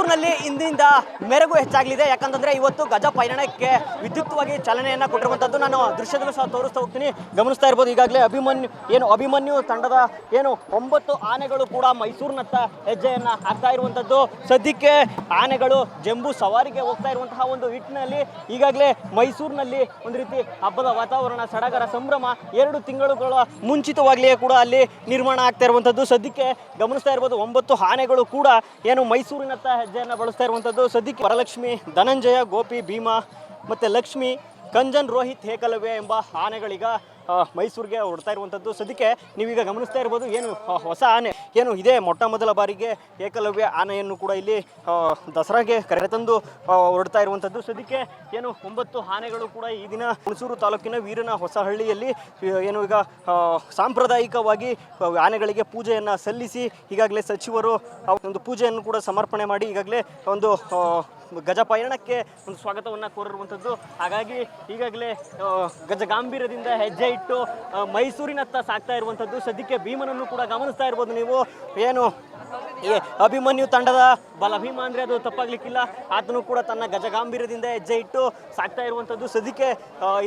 ಮೈಸೂರಿನಲ್ಲಿ ಇಂದಿನಿಂದ ಮೆರಗು ಹೆಚ್ಚಾಗಲಿದೆ. ಯಾಕಂತಂದ್ರೆ ಇವತ್ತು ಗಜ ಪಯಣಕ್ಕೆ ವಿದ್ಯುಕ್ತವಾಗಿ ಚಾಲನೆಯನ್ನು ಕೊಟ್ಟಿರುವಂತದ್ದು ನಾನು ದೃಶ್ಯದಲ್ಲೂ ಸಹ ತೋರಿಸ್ತಾ ಹೋಗ್ತೀನಿ. ಗಮನಿಸ್ತಾ ಇರ್ಬೋದು, ಈಗಾಗಲೇ ಅಭಿಮನ್ಯು, ಏನು ಅಭಿಮನ್ಯು ತಂಡದ ಏನು ಒಂಬತ್ತು ಆನೆಗಳು ಕೂಡ ಮೈಸೂರಿನತ್ತ ಹೆಜ್ಜೆಯನ್ನ ಹಾಕ್ತಾ ಇರುವಂತದ್ದು. ಸದ್ಯಕ್ಕೆ ಆನೆಗಳು ಜಂಬೂ ಸವಾರಿಗೆ ಹೋಗ್ತಾ ಇರುವಂತಹ ಒಂದು ಹಿಟ್ಟಿನಲ್ಲಿ ಈಗಾಗಲೇ ಮೈಸೂರಿನಲ್ಲಿ ಒಂದು ರೀತಿ ಹಬ್ಬದ ವಾತಾವರಣ, ಸಡಗರ, ಸಂಭ್ರಮ ಎರಡು ತಿಂಗಳುಗಳ ಮುಂಚಿತವಾಗಲೇ ಕೂಡ ಅಲ್ಲಿ ನಿರ್ಮಾಣ ಆಗ್ತಾ ಇರುವಂಥದ್ದು ಸದ್ಯಕ್ಕೆ ಗಮನಿಸ್ತಾ ಇರ್ಬೋದು, ಒಂಬತ್ತು ಆನೆಗಳು ಕೂಡ ಏನು ಮೈಸೂರಿನತ್ತ ಹೆಜ್ಜೆಯನ್ನು ಬಳಸ್ತಾ ಇರುವಂಥದ್ದು ಸದ್ಯಕ್ಕೆ ವರಲಕ್ಷ್ಮಿ, ಧನಂಜಯ, ಗೋಪಿ, ಭೀಮಾ ಮತ್ತು ಲಕ್ಷ್ಮಿ, ಕಂಜನ್ ರೋಹಿತ್ ಹೇಕಲವೇ ಎಂಬ ಆನೆಗಳೀಗ ಮೈಸೂರಿಗೆ ಹೊಡ್ತಾ ಇರುವಂಥದ್ದು. ಸದ್ಯಕ್ಕೆ ನೀವೀಗ ಗಮನಿಸ್ತಾ ಇರ್ಬೋದು, ಏನು ಹೊಸ ಆನೆ, ಏನು ಇದೇ. ಮೊಟ್ಟ ಮೊದಲ ಬಾರಿಗೆ ಏಕಲವ್ಯ ಆನೆಯನ್ನು ಕೂಡ ಇಲ್ಲಿ ದಸರಾಗೆ ಕರೆತಂದು ಹೊರಡ್ತಾ ಇರುವಂಥದ್ದು. ಸದ್ಯಕ್ಕೆ, ಏನು, ಒಂಬತ್ತು ಆನೆಗಳು ಕೂಡ ಈ ದಿನ ಹುಣಸೂರು ತಾಲೂಕಿನ ವೀರನ ಹೊಸಹಳ್ಳಿಯಲ್ಲಿ, ಏನು ಈಗ ಸಾಂಪ್ರದಾಯಿಕವಾಗಿ ಆನೆಗಳಿಗೆ ಪೂಜೆಯನ್ನು ಸಲ್ಲಿಸಿ, ಈಗಾಗಲೇ ಸಚಿವರು ಒಂದು ಪೂಜೆಯನ್ನು ಕೂಡ ಸಮರ್ಪಣೆ ಮಾಡಿ, ಈಗಾಗಲೇ ಒಂದು ಗಜ ಪಯಣಕ್ಕೆ ಒಂದು ಸ್ವಾಗತವನ್ನು ಕೋರಿರುವಂಥದ್ದು. ಹಾಗಾಗಿ ಈಗಾಗಲೇ ಗಜ ಗಾಂಭೀರ್ಯದಿಂದ ಹೆಜ್ಜೆ ಇಟ್ಟು ಮೈಸೂರಿನತ್ತ ಸಾಗ್ತಾ ಇರುವಂಥದ್ದು. ಸದ್ಯಕ್ಕೆ ಭೀಮನನ್ನು ಕೂಡ ಗಮನಿಸ್ತಾ ಇರ್ಬೋದು ನೀವು. ಏನು ಅಭಿಮನ್ಯು ತಂಡದ ಬಲ ಭೀಮ ಅಂದರೆ ಅದು ತಪ್ಪಾಗ್ಲಿಕ್ಕಿಲ್ಲ. ಆತನು ಕೂಡ ತನ್ನ ಗಜ ಗಾಂಭೀರ್ಯದಿಂದ ಹೆಜ್ಜೆ ಇಟ್ಟು ಸಾಗ್ತಾ ಇರುವಂಥದ್ದು. ಸದ್ಯಕ್ಕೆ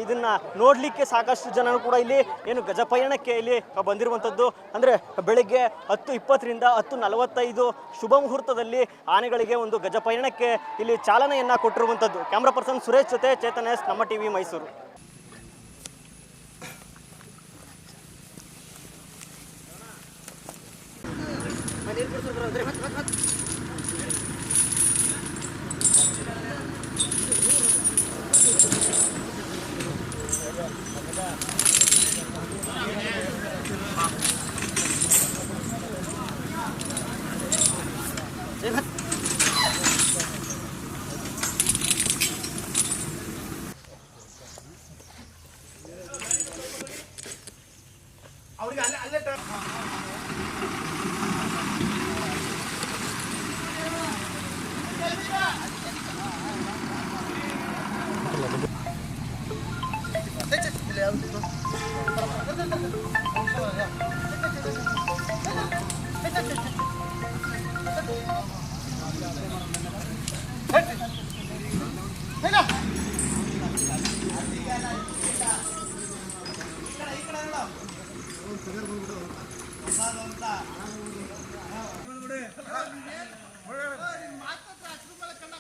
ಇದನ್ನು ನೋಡಲಿಕ್ಕೆ ಸಾಕಷ್ಟು ಜನರು ಕೂಡ ಇಲ್ಲಿ, ಏನು, ಗಜಪಯಣಕ್ಕೆ ಇಲ್ಲಿ ಬಂದಿರುವಂಥದ್ದು. ಅಂದರೆ ಬೆಳಗ್ಗೆ ಹತ್ತು ಇಪ್ಪತ್ತರಿಂದ ಹತ್ತು ನಲವತ್ತೈದು ಶುಭ ಮುಹೂರ್ತದಲ್ಲಿ ಆನೆಗಳಿಗೆ ಒಂದು ಗಜಪಯಣಕ್ಕೆ ಇಲ್ಲಿ ಚಾಲನೆಯನ್ನು ಕೊಟ್ಟಿರುವಂಥದ್ದು. ಕ್ಯಾಮ್ರಾ ಪರ್ಸನ್ ಸುರೇಶ್ ಜೊತೆ ಚೇತನ್ ಎಸ್, ನಮ್ಮ ಟಿವಿ ಮೈಸೂರು. ಅವ್ರಿಗೆ ಅಲ್ಲೇ ಅಲ್ಲೇ ಮಾತ್ರ ತಿರುಮಲ ಕಣ್ಣ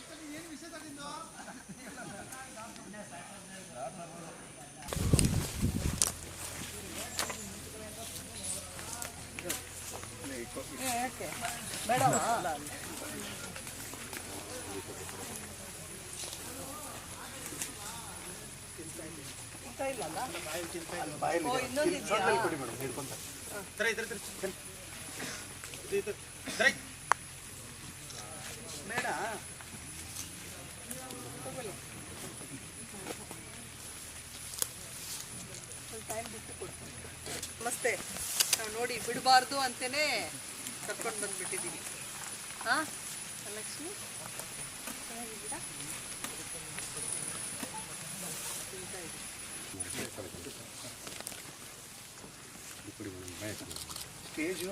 ನಮಸ್ತೆ. ನಾವು ನೋಡಿ ಬಿಡಬಾರ್ದು ಅಂತಲೇ ಕರ್ಕೊಂಡು ಬಂದ್ಬಿಟ್ಟಿದ್ದೀವಿ ಹಾಂ ಲಕ್ಷ್ಮಿ? ಚೆನ್ನಾಗಿದ್ದೀರಾ? ಸ್ಟೇಜು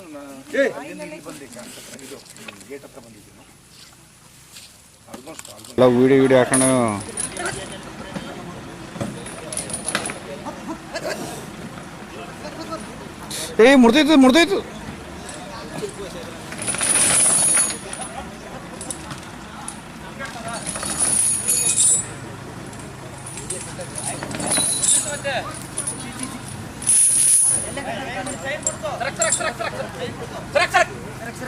ಇದು ಗೇಟ್ ಹತ್ರ ಬಂದಿದ್ದೀನಿ. ಆಲ್ಮೋಸ್ಟ್ ವಿಡಿಯೋ ವಿಡಿಯೋ ಹಾಕೊಂಡು. ಏ ಮುಡ್ದೈತು ಮುಡ್ದೈತು